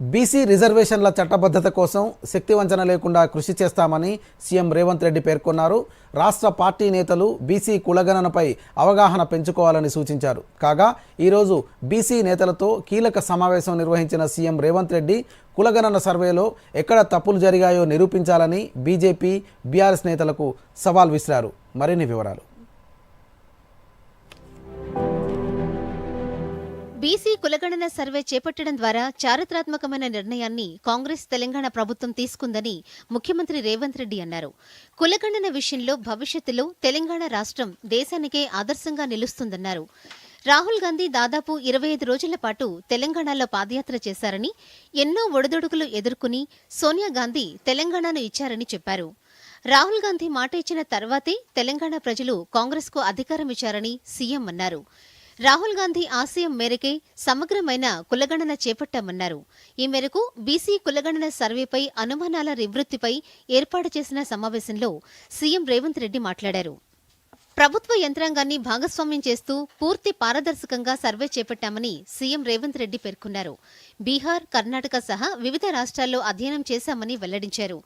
BC రిజర్వేషన్ల చట్టబద్ధత కోసం శక్తివంచన లేకుండా కృషి చేస్తామని సీఎం రేవంత్ రెడ్డి పేర్కొన్నారు. రాష్ట్ర పార్టీ నేతలు బీసీ కులగణనపై అవగాహన పెంచుకోవాలని సూచించారు. కాగా ఈరోజు బీసీ నేతలతో కీలక సమావేశం నిర్వహించిన సీఎం రేవంత్ రెడ్డి కులగణన సర్వేలో ఎక్కడ తప్పులు జరిగాయో నిరూపించాలని బీజేపీ బీఆర్ఎస్ నేతలకు సవాల్ విసిరారు. మరిన్ని వివరాలు. బీసీ కులగణన సర్వే చేపట్టడం ద్వారా చారిత్రాత్మకమైన నిర్ణయాన్ని కాంగ్రెస్ తెలంగాణ ప్రభుత్వం తీసుకుందని ముఖ్యమంత్రి రేవంత్ రెడ్డి అన్నారు. కులగణన విషయంలో భవిష్యత్తులో తెలంగాణ రాష్ట్రం దేశానికే ఆదర్శంగా నిలుస్తుందన్నారు. రాహుల్ గాంధీ దాదాపు ఇరవై ఐదు రోజుల పాటు తెలంగాణలో పాదయాత్ర చేశారని ఎన్నో ఒడిదొడుకులు ఎదుర్కొని సోనియా గాంధీ తెలంగాణను ఇచ్చారని చెప్పారు. రాహుల్ గాంధీ మాట ఇచ్చిన తర్వాతే తెలంగాణ ప్రజలు కాంగ్రెస్కు అధికారం ఇచ్చారని సీఎం అన్నారు. రాహుల్ గాంధీ ఆశయం మేరకే సమగ్రమైన కులగణన చేపట్టామన్నారు. ఈ మేరకు బీసీ కులగణన సర్వేపై అనుమానాల నివృత్తిపై ఏర్పాటు చేసిన సమావేశంలో సీఎం రేవంత్ రెడ్డి మాట్లాడారు. ప్రభుత్వ యంత్రాంగాన్ని భాగస్వామ్యం చేస్తూ పూర్తి పారదర్శకంగా సర్వే చేపట్టామని సీఎం రేవంత్ రెడ్డి పేర్కొన్నారు. బీహార్ కర్ణాటక సహా వివిధ రాష్ట్రాల్లో అధ్యయనం చేశామని వెల్లడించారు.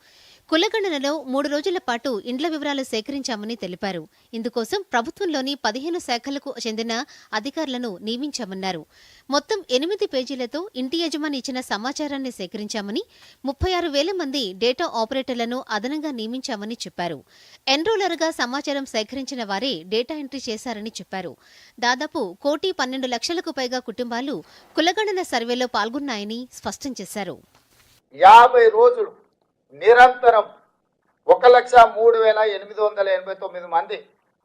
కులగణనలో మూడు రోజుల పాటు ఇండ్ల వివరాలు సేకరించామని తెలిపారు. ఇందుకోసం ప్రభుత్వంలోని పదిహేను శాఖలకు చెందిన అధికారులను నియమించామన్నారు. మొత్తం ఎనిమిది పేజీలతో ఇంటి యజమాని ఇచ్చిన సమాచారాన్ని సేకరించామని ముప్పై ఆరు వేల మంది డేటా ఆపరేటర్లను అదనంగా నియమించామని చెప్పారు. ఎన్రోలర్గా సమాచారం సేకరించిన వారే డేటా ఎంట్రీ చేశారని చెప్పారు. దాదాపు కోటి పన్నెండు లక్షలకు పైగా కుటుంబాలు కులగణన సర్వేలో పాల్గొన్నాయని స్పష్టం చేశారు. యాభై రోజులు నిరంతరం ఒక లక్ష మూడు వేల ఎనిమిది వందల ఎనభై తొమ్మిది మంది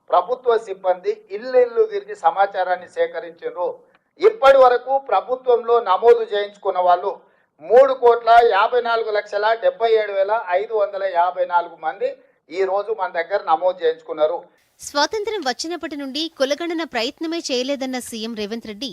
ప్రభుత్వ సిబ్బంది ఇల్లు ఇల్లు తిరిగి సమాచారాన్ని సేకరించారు ఇప్పటి వరకు ప్రభుత్వంలో నమోదు చేయించుకున్న వాళ్ళు మూడు కోట్ల యాభై నాలుగు లక్షల డెబ్బై ఏడు వేల ఐదు వందల యాభై నాలుగు మంది ఈ రోజు మన దగ్గర నమోదు చేయించుకున్నారు. స్వాతంత్ర్యం వచ్చినప్పటి నుండి కులగణన ప్రయత్నమే చేయలేదన్న సీఎం రేవంత్ రెడ్డి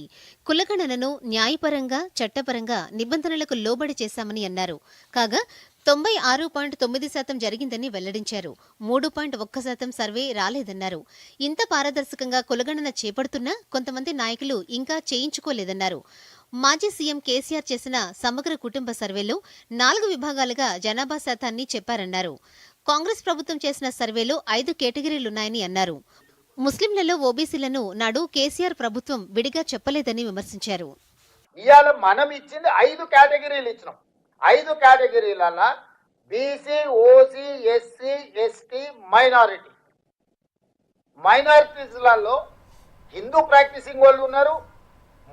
కులగణనను న్యాయపరంగా చట్టపరంగా నిబంధనలకు లోబడి చేశామని అన్నారు. కాగా తొంభై ఆరు పాయింట్ తొమ్మిది శాతం జరిగిందని వెల్లడించారు. మూడు పాయింట్ ఒక్క శాతం సర్వే రాలేదన్నారు. ఇంత పారదర్శకంగా కులగణన చేపడుతున్నా కొంతమంది నాయకులు ఇంకా చేయించుకోలేదన్నారు. మాజీ సీఎం కేసీఆర్ చేసిన సమగ్ర కుటుంబ సర్వేలో నాలుగు విభాగాలుగా జనాభా శాతాన్ని చెప్పారన్నారు. కాంగ్రెస్ ప్రభుత్వం చేసిన సర్వేలో ఐదు కేటగిరీలున్నాయని అన్నారు. ముస్లింలలో ఓబీసీలను నాడు కేసీఆర్ ప్రభుత్వం విడిగా చెప్పలేదని విమర్శించారు. ఇవాళ మనం ఇచ్చింది ఐదు కేటగిరీలు ఇచ్చినాం. ఐదు కేటగిరీలలో BC OC SC ST minority. మైనారిటీస్లలో Hindu practising వాళ్ళు ఉన్నారు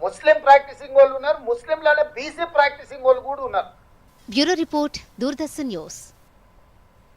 ముస్లిం ప్రాక్టీసింగ్ వాళ్ళు ఉన్నారు ముస్లింలలో బీసీ ప్రాక్టీసింగ్ వాళ్ళు కూడా ఉన్నారు. Bureau report Doordarshan news.